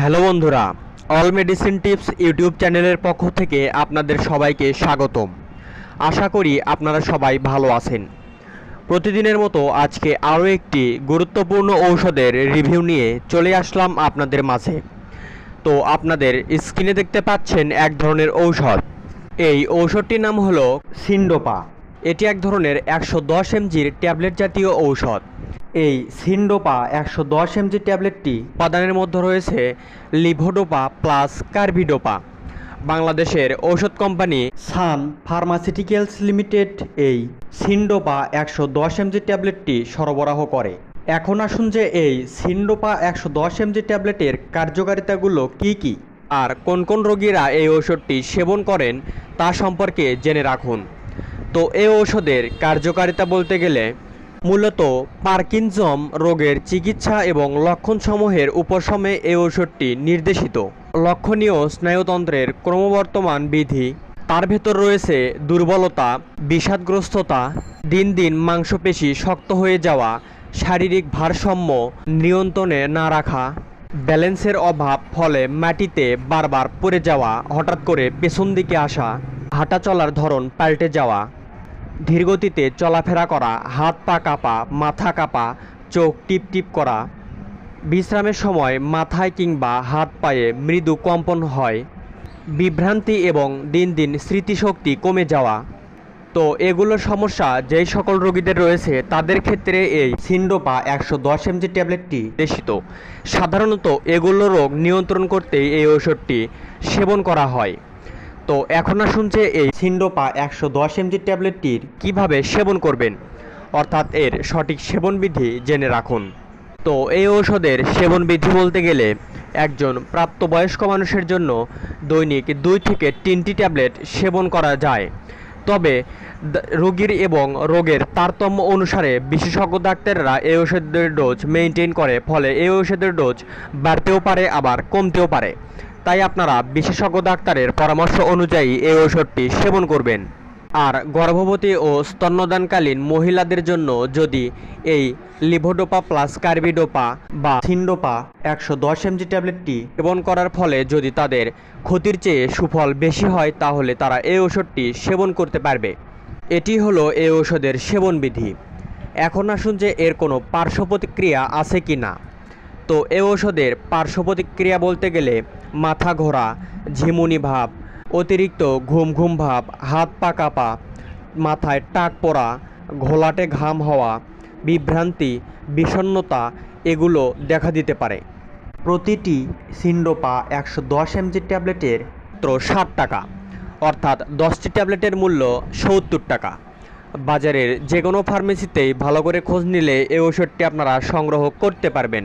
Hello বন্ধুরা, all medicine tips YouTube চ্যানেলের পক্ষ থেকে আপনাদের সবাইকে স্বাগতম। আশা করি আপনারা সবাই ভালো আছেন। প্রতিদিনের মতো আজকে আরও একটি গুরুত্বপূর্ণ ঔষধের রিভিউ নিয়ে চলে আসলাম আপনাদের মাঝে। তো আপনাদের স্ক্রিনে দেখতে পাচ্ছেন এক ধরনের ঔষধ। এই ঔষধটির নাম হলো সিন্ডোপা। এটি এক ধরনের একশো দশ এমজির ট্যাবলেট জাতীয় ঔষধ। এই সিন্ডোপা একশো দশ এমজি ট্যাবলেটটি উপাদানের মধ্যে রয়েছে লিভোডোপা প্লাস কার্ভিডোপা বাংলাদেশের ঔষধ কোম্পানি সান ফার্মাসিউটিক্যালস লিমিটেড এই সিন্ডোপা একশো দশ এমজি ট্যাবলেটটি সরবরাহ করে। এখন আসুন যে এই সিন্ডোপা একশো দশ এমজি ট্যাবলেটের কার্যকারিতাগুলো কি কি আর কোন কোন রোগীরা এই ঔষধটি সেবন করেন তা সম্পর্কে জেনে রাখুন। তো এই ঔষধের কার্যকারিতা বলতে গেলে মূলত পার্কিনজম রোগের চিকিৎসা এবং লক্ষণসমূহের উপশমে এই ঔষধটি নির্দেশিত। লক্ষণীয় স্নায়ুতন্ত্রের ক্রমবর্তমান বিধি, তার ভেতর রয়েছে দুর্বলতা, বিষাদগ্রস্ততা, দিন দিন মাংসপেশি শক্ত হয়ে যাওয়া, শারীরিক ভারসাম্য নিয়ন্ত্রণে না রাখা, ব্যালেন্সের অভাব ফলে মাটিতে বারবার পড়ে যাওয়া, হঠাৎ করে পেছন দিকে আসা, হাঁটা চলার ধরন পাল্টে যাওয়া ধীরগতিতে চলাফেরা করা, হাত পা কাঁপা, মাথা কাঁপা, চোখ টিপ টিপ করা। বিশ্রামের সময় মাথায় কিংবা হাত পায়ে মৃদু কম্পন হয়। বিভ্রান্তি এবং দিন দিন স্মৃতিশক্তি কমে যাওয়া। তো এগুলো সমস্যা যেই সকল রোগীদের রয়েছে, তাদের ক্ষেত্রে এই সিন্ডোপা একশো দশ এমজি ট্যাবলেটটি দেশিত সাধারণত এগুলো রোগ নিয়ন্ত্রণ করতেই এই ঔষধটি সেবন করা হয়। তো এখন আসুন যে এই সিন্ডোপা একশো দশ এমজি ট্যাবলেটটির কীভাবে সেবন করবেন। অর্থাৎ এর সঠিক সেবনবিধি জেনে রাখুন। তো এই ঔষধের সেবনবিধি বলতে গেলে একজন প্রাপ্তবয়স্ক মানুষের জন্য দৈনিক দুই থেকে তিনটি ট্যাবলেট সেবন করা যায়। তবে রোগীর এবং রোগের তারতম্য অনুসারে বিশেষজ্ঞ ডাক্তাররা এই ওষুধের ডোজ মেনটেন করে, ফলে এই ওষুধের ডোজ বাড়তেও পারে, আবার কমতেও পারে। তাই আপনারা বিশেষজ্ঞ ডাক্তারের পরামর্শ অনুযায়ী এই ওষুধটি সেবন করবেন। আর গর্ভবতী ও স্তন্যদানকালীন মহিলাদের জন্য যদি এই লিভোডোপা প্লাস কার্বিডোপা বা সিন্ডোপা একশো দশ এমজি ট্যাবলেটটি সেবন করার ফলে যদি তাদের ক্ষতির চেয়ে সুফল বেশি হয়, তাহলে তারা এই ওষুধটি সেবন করতে পারবে। এটি হলো এই ওষুধের সেবনবিধি এখন আসুন যে এর কোনো পার্শ্ব প্রতিক্রিয়া আছে কি না তো এই ঔষধের পার্শ্ব প্রতিক্রিয়া বলতে গেলে মাথা ঘোরা, ঝিমুনি ভাব, অতিরিক্ত ঘুম ঘুম ভাব, হাত পা কাঁপা, মাথায় টাক পড়া, ঘোলাটে ঘাম হওয়া, বিভ্রান্তি, বিষণ্ণতা এগুলো দেখা দিতে পারে। প্রতিটি সিন্ডোপা একশো দশ এমজি ট্যাবলেটের মাত্র ষাট টাকা, অর্থাৎ দশটি ট্যাবলেটের মূল্য সত্তর টাকা। বাজারের যে কোনো ফার্মেসিতেই ভালো করে খোঁজ নিলে এই ওষুধটি আপনারা সংগ্রহ করতে পারবেন।